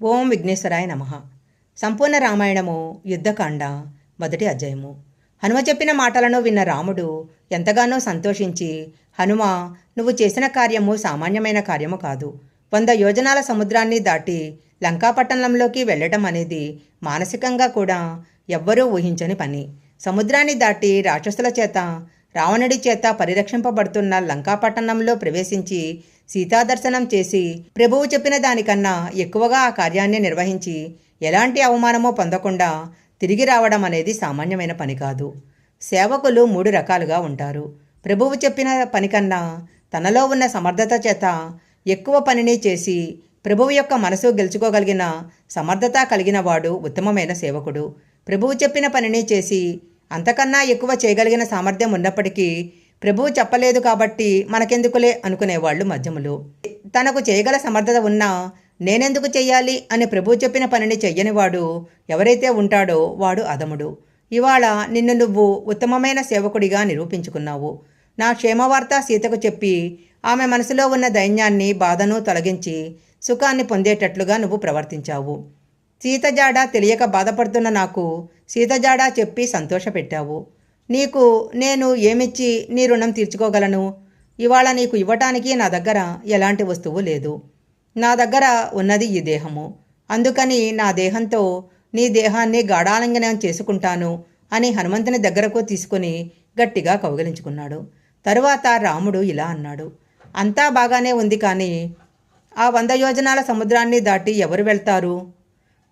ఓం విఘ్నేశ్వరాయ నమ. సంపూర్ణ రామాయణము యుద్ధకాండ మొదటి అధ్యాయము. హనుమ చెప్పిన మాటలను విన్న రాముడు ఎంతగానో సంతోషించి హనుమ నువ్వు చేసిన కార్యము సామాన్యమైన కార్యము కాదు. వంద యోజనాల సముద్రాన్ని దాటి లంకాపట్టణంలోకి వెళ్ళటం అనేది మానసికంగా కూడా ఎవ్వరూ ఊహించని పని. సముద్రాన్ని దాటి రాక్షసుల చేత రావణుడి చేత పరిరక్షింపబడుతున్న లంకాపట్టణంలో ప్రవేశించి సీతాదర్శనం చేసి ప్రభువు చెప్పిన దానికన్నా ఎక్కువగా ఆ కార్యాన్ని నిర్వహించి ఎలాంటి అవమానమో పొందకుండా తిరిగి రావడం అనేది సామాన్యమైన పని కాదు. సేవకులు మూడు రకాలుగా ఉంటారు. ప్రభువు చెప్పిన పని కన్నా తనలో ఉన్న సమర్థత చేత ఎక్కువ పనిని చేసి ప్రభువు యొక్క మనసు గెలుచుకోగలిగిన సమర్థత కలిగిన వాడు ఉత్తమమైన సేవకుడు. ప్రభువు చెప్పిన పనిని చేసి అంతకన్నా ఎక్కువ చేయగలిగిన సామర్థ్యం ఉన్నప్పటికీ ప్రభువు చెప్పలేదు కాబట్టి మనకెందుకులే అనుకునేవాళ్ళు మధ్యములు. తనకు చేయగల సమర్థత ఉన్నా నేనెందుకు చెయ్యాలి అని ప్రభువు చెప్పిన పనిని చెయ్యనివాడు ఎవరైతే ఉంటాడో వాడు అదముడు ఇవాళ నిన్ను నువ్వు ఉత్తమమైన సేవకుడిగా నిరూపించుకున్నావు. నా క్షేమవార్త సీతకు చెప్పి ఆమె మనసులో ఉన్న దైన్యాన్ని బాధను తొలగించి సుఖాన్ని పొందేటట్లుగా నువ్వు ప్రవర్తించావు. సీతజాడ తెలియక బాధపడుతున్న నాకు సీతజాడ చెప్పి సంతోషపెట్టావు. నీకు నేను ఏమిచ్చి నీ రుణం తీర్చుకోగలను? ఇవాళ నీకు ఇవ్వటానికి నా దగ్గర ఎలాంటి వస్తువు లేదు. నా దగ్గర ఉన్నది ఈ దేహము. అందుకని నా దేహంతో నీ దేహాన్ని గాఢాలింగనం చేసుకుంటాను అని హనుమంతుని దగ్గరకు తీసుకుని గట్టిగా కౌగిలించుకున్నాడు. తరువాత రాముడు ఇలా అన్నాడు. అంతా బాగానే ఉంది కానీ ఆ వంద యోజనాల సముద్రాన్ని దాటి ఎవరు వెళ్తారు?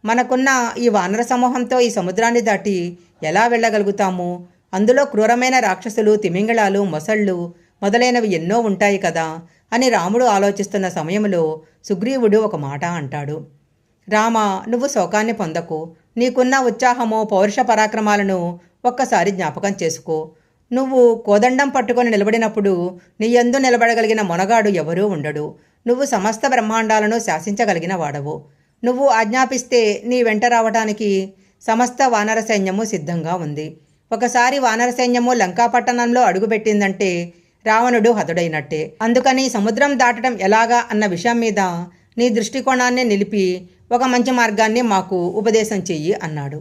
మనకున్న ఈ వానర సమూహంతో ఈ సముద్రాన్ని దాటి ఎలా వెళ్ళగలుగుతాము? అందులో క్రూరమైన రాక్షసులు తిమింగళాలు మొసళ్ళు మొదలైనవి ఎన్నో ఉంటాయి కదా అని రాముడు ఆలోచిస్తున్న సమయంలో సుగ్రీవుడు ఒక మాట అంటాడు. రామ నువ్వు శోకాన్ని పొందకు. నీకున్న ఉత్సాహము పౌరుష పరాక్రమాలను ఒక్కసారి జ్ఞాపకం చేసుకో. నువ్వు కోదండం పట్టుకొని నిలబడినప్పుడు నీ యందు నిలబడగలిగిన మొనగాడు ఎవరూ ఉండడు. నువ్వు సమస్త బ్రహ్మాండాలను శాసించగలిగిన వాడవు. నువ్వు ఆజ్ఞాపిస్తే నీ వెంట రావటానికి సమస్త వానర సైన్యము సిద్ధంగా ఉంది. ఒకసారి వానర సైన్యము లంకాపట్టణంలో అడుగుపెట్టిందంటే రావణుడు హతుడైనట్టే. అందుకని సముద్రం దాటడం ఎలాగా అన్న విషయం మీద నీ దృష్టికోణాన్ని నిలిపి ఒక మంచి మార్గాన్ని మాకు ఉపదేశం చెయ్యి అన్నాడు.